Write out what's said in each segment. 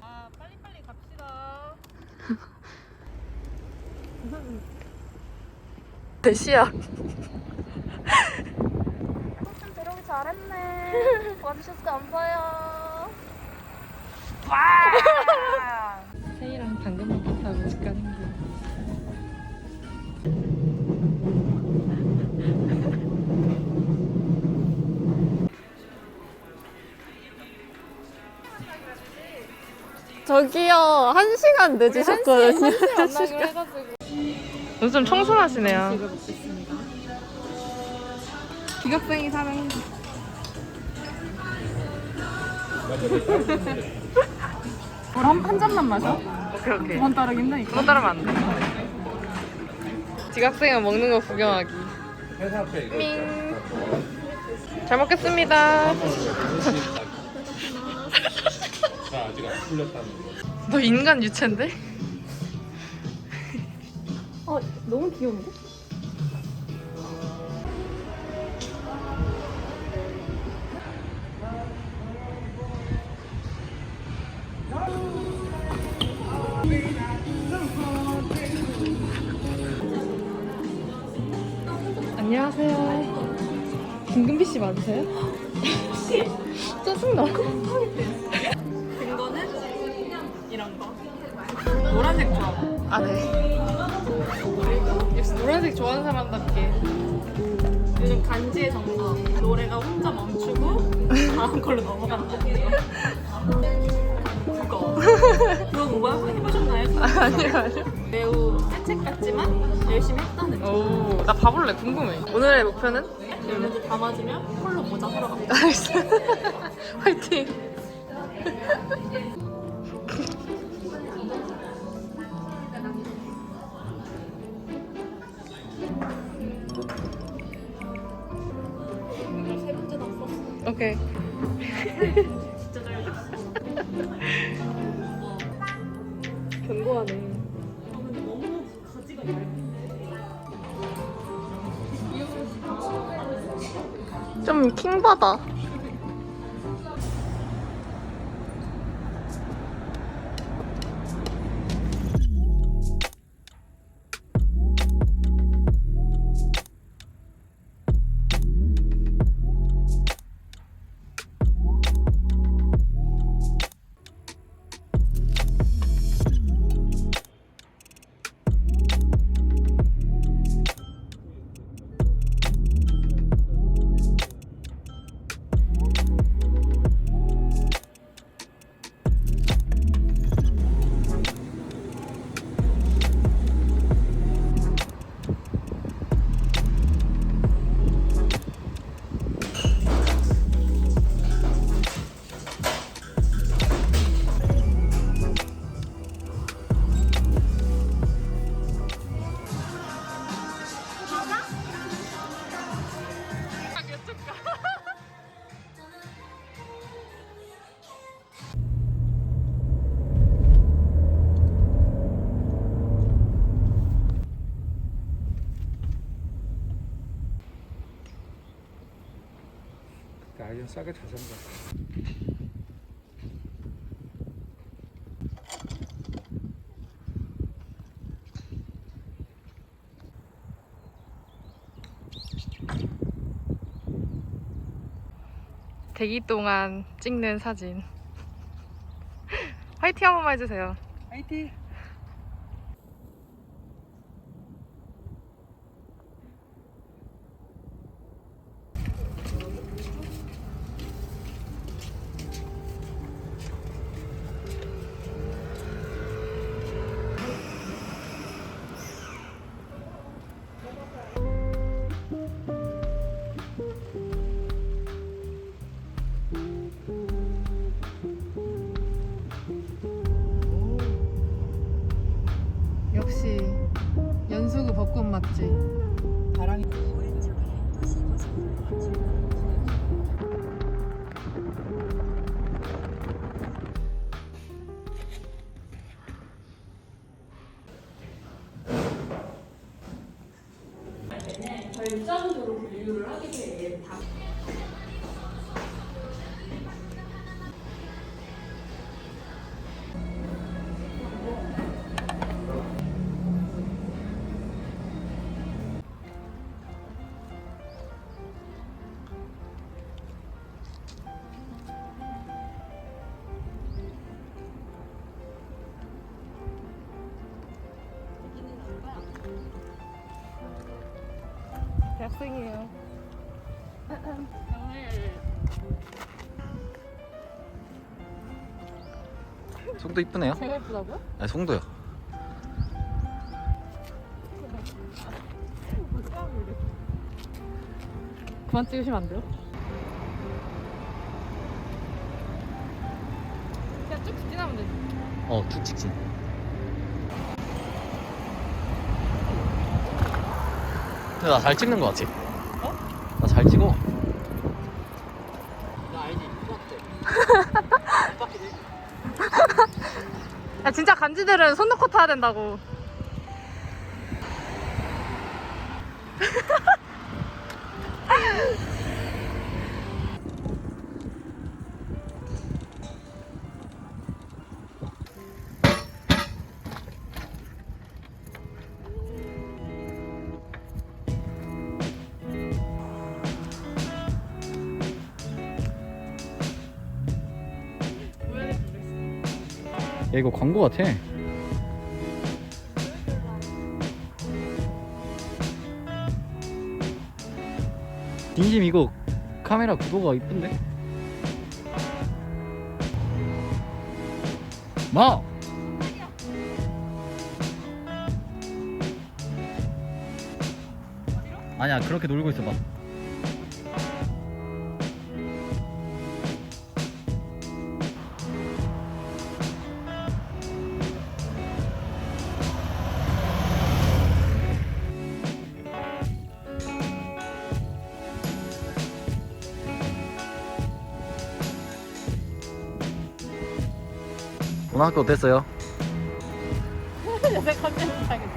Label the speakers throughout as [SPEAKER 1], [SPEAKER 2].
[SPEAKER 1] 아 빨리빨리 갑시다 대시야?
[SPEAKER 2] 좀 데려오기 잘했네. 와주셔서 감사해요.
[SPEAKER 1] 와!
[SPEAKER 3] 저기요 한 시간 늦으셨거든요.
[SPEAKER 1] 만나기로 해가지고. 요즘 청순하시네요.
[SPEAKER 3] 기격생이 사랑해. 한, 한 잔만 마셔.
[SPEAKER 1] 오케이 오케이.
[SPEAKER 3] 두번 따르기 힘드니까.
[SPEAKER 1] 그거 따르면 안 돼. 지각생은 먹는 거 구경하기. 밍. 잘 먹겠습니다.
[SPEAKER 4] 거.
[SPEAKER 1] 너 인간 유체인데?
[SPEAKER 3] 어 너무 귀여운데?
[SPEAKER 1] 안녕하세요. 김금비 씨 맞으세요? 짜증나.
[SPEAKER 3] 노란색 좋아.
[SPEAKER 1] 아, 네. 역시 노란색 좋아하는 사람답게.
[SPEAKER 3] 요즘 간지의 정석. 노래가 혼자 멈추고 다음 걸로 넘어간다. 그거. 그거 뭐야? 해보셨나요?
[SPEAKER 1] 아니요, 아니요.
[SPEAKER 3] 매우 새책 같지만 열심히 했다는 거.
[SPEAKER 1] 오, 나 봐볼래. 궁금해. 오늘의 목표는?
[SPEAKER 3] 얘네들 다 맞으면 홀로 모자 사러 갑니다.
[SPEAKER 1] 나이스. 화이팅. 좀 킹받아.
[SPEAKER 4] 아이언 싸게 잘 산다.
[SPEAKER 1] 대기 동안 찍는 사진. 화이팅 한 번만 해주세요.
[SPEAKER 3] 화이팅! 왜 짜증으로 분류를 하게 돼?
[SPEAKER 5] 학생이에요.
[SPEAKER 6] 송도 이쁘네요.
[SPEAKER 5] 제가 예쁘다고요?
[SPEAKER 6] 아니 송도요.
[SPEAKER 7] 그만 찍으시면 안 돼요? 그냥 쭉 직진하면 되지.
[SPEAKER 6] 어툭 직진. 근데 나 잘 찍는 거 같지? 어? 나 잘 찍어.
[SPEAKER 7] 야 진짜 간지들은 손 놓고 타야 된다고.
[SPEAKER 6] 야 이거 광고 같아. 진심 이거 카메라 구도가 이쁜데? 마! 아니야 그렇게 놀고 있어봐 오늘 학교 어땠어요?
[SPEAKER 7] Let's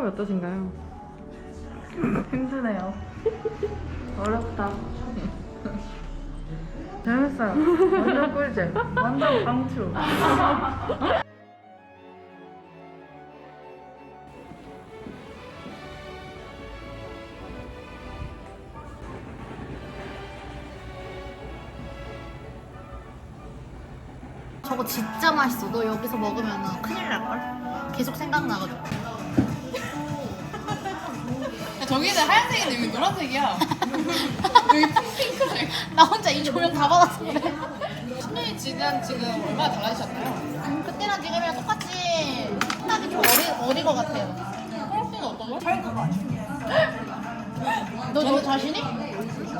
[SPEAKER 7] 소감이 어떠신가요?
[SPEAKER 5] 힘드네요. 어렵다. 재밌어요. 완전 꿀잼. 완전 강추.
[SPEAKER 8] 저거 진짜 맛있어. 너 여기서 먹으면 큰일 날걸? 계속 생각나가지고.
[SPEAKER 9] 저기는 하얀색인데 여기 노란색이야. 여기 핑크색.
[SPEAKER 8] 나 혼자 이 조명 다 받았어. 그래.
[SPEAKER 9] 10년이 지난 지금 얼마나 달라지셨나요?
[SPEAKER 8] 음, 그때랑 지금이랑 똑같이 생각이 좀 어리, 어린 것 같아요.
[SPEAKER 9] 펄스는 어떤 거?
[SPEAKER 8] 너 이거 자신이?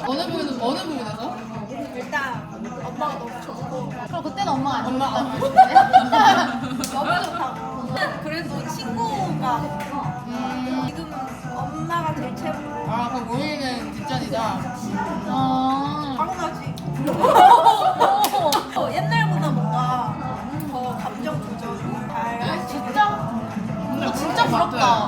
[SPEAKER 9] 어느 부분 어느 부분에서?
[SPEAKER 8] 그럼 그때는 엄마가 안
[SPEAKER 9] 엄마.
[SPEAKER 8] 좋았다는 거지.
[SPEAKER 9] 너무 좋다고.
[SPEAKER 3] 그래도 친구가
[SPEAKER 8] 음.
[SPEAKER 3] 지금 엄마가 제일 최고.
[SPEAKER 8] 아 그럼 모이는 뒷전이다. 아.
[SPEAKER 3] 당연하지. 어, 옛날보다 뭔가 더 감정 조절 잘할 수 있어.
[SPEAKER 8] 진짜? 근데 진짜 부럽다.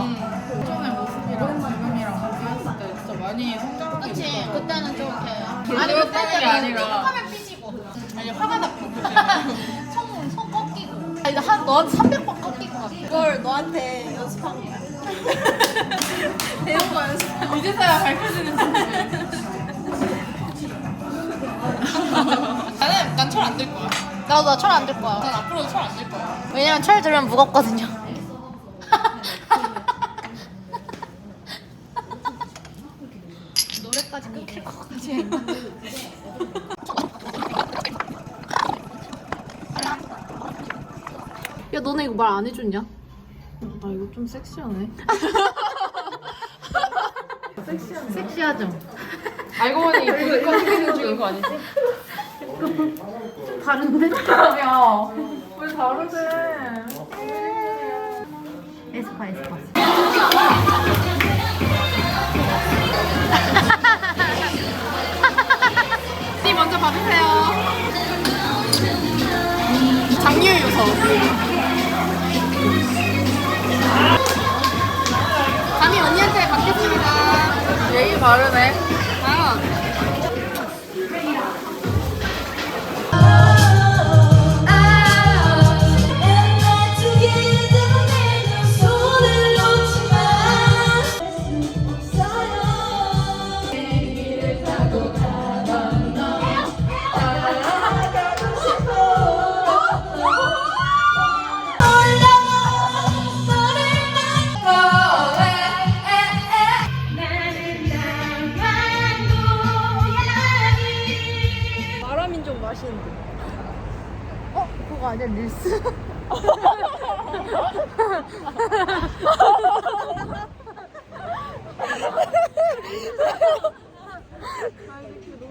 [SPEAKER 8] 전에 모습이랑 지금이랑 비교했을 때 진짜 많이 성장하게 그치 그때는 좀 이렇게 아니 그때는 아니라 화면 삐지고 아니 화가 나고 손, 손 꺾이고 아니 한 너한테 300번
[SPEAKER 3] 그걸 너한테 연습한 거야. 배운 거 연습한 거.
[SPEAKER 8] 이제서야 밝혀지는 나는 난 철안들 거야 나도 나 철안들 거야 난 앞으로도 철안들 거야 왜냐면 철 들면 무겁거든요 노래까지 끊길 것 같아
[SPEAKER 9] 야 너네 이거 말 안 해줬냐? 아 이거 좀 섹시하네.
[SPEAKER 8] 섹시하죠?
[SPEAKER 9] 알고 보니 이거 생기는 중인 거 아니지? 다른데? 야, 왜 다르대?
[SPEAKER 8] 에스파 에스파
[SPEAKER 9] 씨 먼저 받으세요. 장유 요소. 감히 언니한테 받겠습니다. 예의 바르네.
[SPEAKER 8] 그